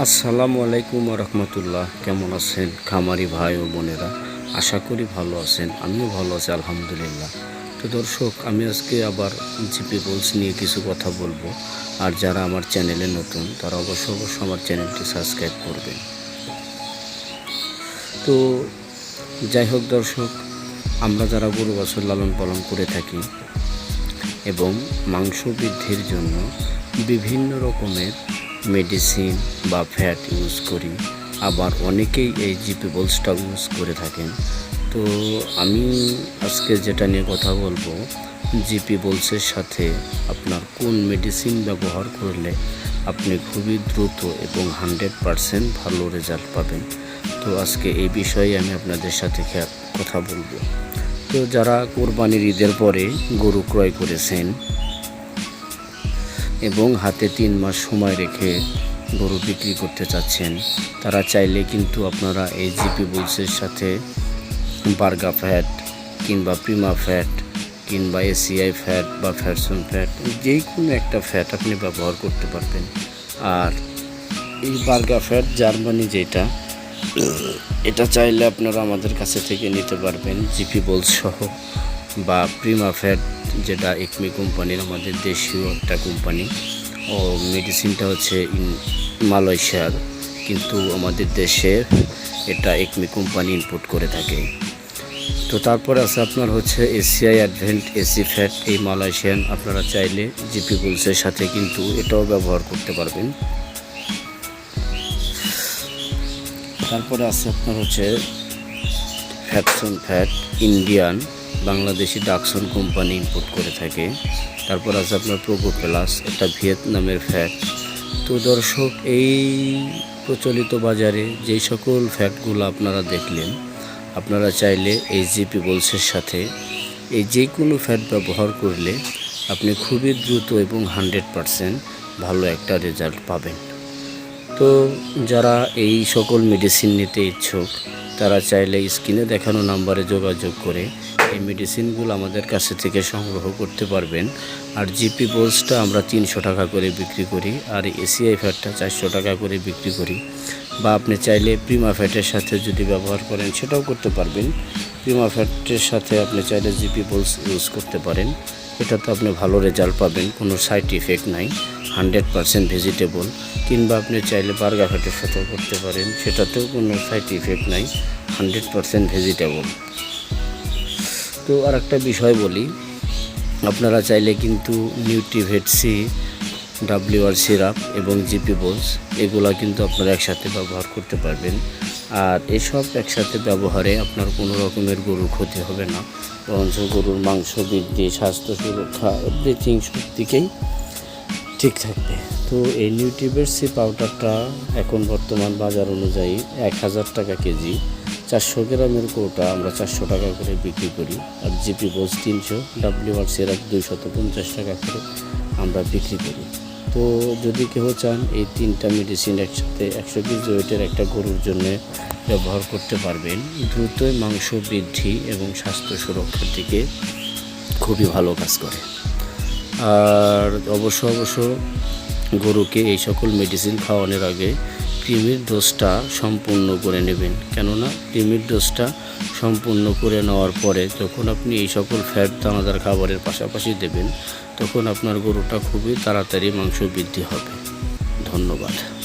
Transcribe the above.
আসসালামু আলাইকুম রহমতুল্লাহ। কেমন আছেন খামারি ভাই ও বোনেরা? আশা করি ভালো আছেন, আমিও ভালো আছি, আলহামদুলিল্লাহ। তো দর্শক, আমি আজকে আবার জিপি বলস নিয়ে কিছু কথা বলব। আর যারা আমার চ্যানেলে নতুন, তারা অবশ্য অবশ্য আমার চ্যানেলটি সাবস্ক্রাইব করবেন। তো যাই হোক দর্শক, আমরা যারা গরু বাছুর লালন পালন করে থাকি এবং মাংস বৃদ্ধির জন্য বিভিন্ন রকমের মেডিসিন বা ফ্যাট ইউজ করি। আবার অনেকেই এই জিপি বলসটা ইউজ করে থাকেন। তো আমি আজকে যেটা নিয়ে কথা বলব জিপি বলসের সাথে আপনার কোন মেডিসিন ব্যবহার করলে আপনি খুবই দ্রুত এবং হান্ড্রেড পারসেন্ট ভালো রেজাল্ট পাবেন। তো আজকে এই বিষয়ে আমি আপনাদের সাথে কথা বলব। তো যারা কোরবানির ঈদের পরে গরু ক্রয় করেছেন এবং হাতে তিন মাস সময় রেখে গরু বিক্রি করতে চাচ্ছেন। তারা চাইলে কিন্তু আপনারা এই জিপি বুলসের সাথে বার্গা ফ্যাট কিংবা প্রিমা ফ্যাট কিংবা এসিআই ফ্যাট বা ফ্যাটসন ফ্যাট যেই কোনো একটা ফ্যাট আপনি ব্যবহার করতে পারবেন। আর এই বার্গা ফ্যাট জার্মানি যেটা, এটা চাইলে আপনারা আমাদের কাছে থেকে নিতে পারবেন জিপি বোল সহ। বা ফ্যাট যেটা একমি কোম্পানির আমাদের দেশীয় একটা কোম্পানি, ও মেডিসিনটা হচ্ছে ইন- মালয়েশিয়ার কিন্তু আমাদের দেশে এটা একমি কোম্পানি ইনপুট করে থাকে। তো তারপরে আছে আপনার হচ্ছে এসিআই অ্যাডভেন্ট এসি ফ্যাট এই মালয়েশিয়ান, আপনারা চাইলে জিপি বুলসের সাথে কিন্তু এটাও ব্যবহার করতে পারবেন। তারপরে আছে আপনার হচ্ছে ফ্যাকশন fat Indian Bangladeshi ডাকসন company import করে থাকে। তারপর আছে আপনার প্রোগো প্লাস এটা ভিয়েতনামের ফ্যাট তো দর্শক, এই প্রচলিত বাজারে যেই সকল ফ্যাটগুলো আপনারা দেখলেন, আপনারা চাইলে এই জিপি বলসের সাথে এই যে কোনো ফ্যাট ব্যবহার করলে আপনি খুবই দ্রুত এবং হান্ড্রেড পারসেন্ট ভালো একটা রেজাল্ট পাবেন। তো যারা এই সকল মেডিসিন নিতে ইচ্ছুক, তারা চাইলে স্ক্রিনে দেখানো নাম্বারে যোগাযোগ করে এই মেডিসিনগুলো আমাদের কাছে থেকে সংগ্রহ করতে পারবেন। আর জিপি বোলসটা আমরা তিনশো টাকা করে বিক্রি করি, আর এসিআই ফ্যাটটা চারশো টাকা করে বিক্রি করি। বা আপনি চাইলে প্রিমা ফ্যাটের সাথে যদি ব্যবহার করেন, সেটাও করতে পারবেন। প্রিমা ফ্যাটের সাথে আপনি চাইলে জিপি বোলস ইউজ করতে পারেন। এটাতে আপনি ভালো রেজাল্ট পাবেন, কোনো সাইড ইফেক্ট নাই হান্ড্রেড পারসেন্ট ভেজিটেবল কিংবা আপনি চাইলে বার্গা ফ্যাটের সাথেও করতে পারেন, সেটাতেও কোনো সাইড ইফেক্ট নাই হান্ড্রেড পারসেন্ট ভেজিটেবল তো আর একটা বিষয় বলি। আপনারা চাইলে কিন্তু নিউট্রিভেট সি ডাব্লিউআর সিরাপ এবং জিপি বোস এগুলা কিন্তু আপনারা একসাথে ব্যবহার করতে পারবেন। আর এসব একসাথে ব্যবহারে আপনার কোনো রকমের গরুর ক্ষতি হবে না। বরঞ্চ গরুর মাংস, বৃদ্ধি, স্বাস্থ্য সুরক্ষা এভরিথিং সব দিকেই ঠিক থাকবে। তো এই নিউট্রিবের সি পাউডারটা এখন বর্তমান বাজার অনুযায়ী এক হাজার টাকা কেজি। চারশো গ্রামের কোটা আমরা চারশো টাকা করে বিক্রি করি আর জিপি বোস তিনশো ডাব্লিউ আর সিরাপ দুইশত পঞ্চাশ টাকা করে আমরা বিক্রি করি। তো যদি কেউ চান এই তিনটা মেডিসিন একসাথে একশো কেজি ওয়েটের একটা গরুর জন্য ব্যবহার করতে পারবেন, দ্রুতই মাংস বৃদ্ধি এবং স্বাস্থ্য সুরক্ষার দিকে খুবই ভালো কাজ করে। আর অবশ্য অবশ্য গরুকে এই সকল মেডিসিন খাওয়ানোর আগে কৃমির ডোজটা সম্পূর্ণ করে নেবেন। কেননা কৃমির ডোজটা সম্পূর্ণ করে নেওয়ার পরে যখন আপনি এই সকল ফ্যাট দানাদার খাবারের পাশাপাশি দেবেন, তখন আপনার গরুটা খুবই তাড়াতাড়ি মাংস বৃদ্ধি হবে। ধন্যবাদ।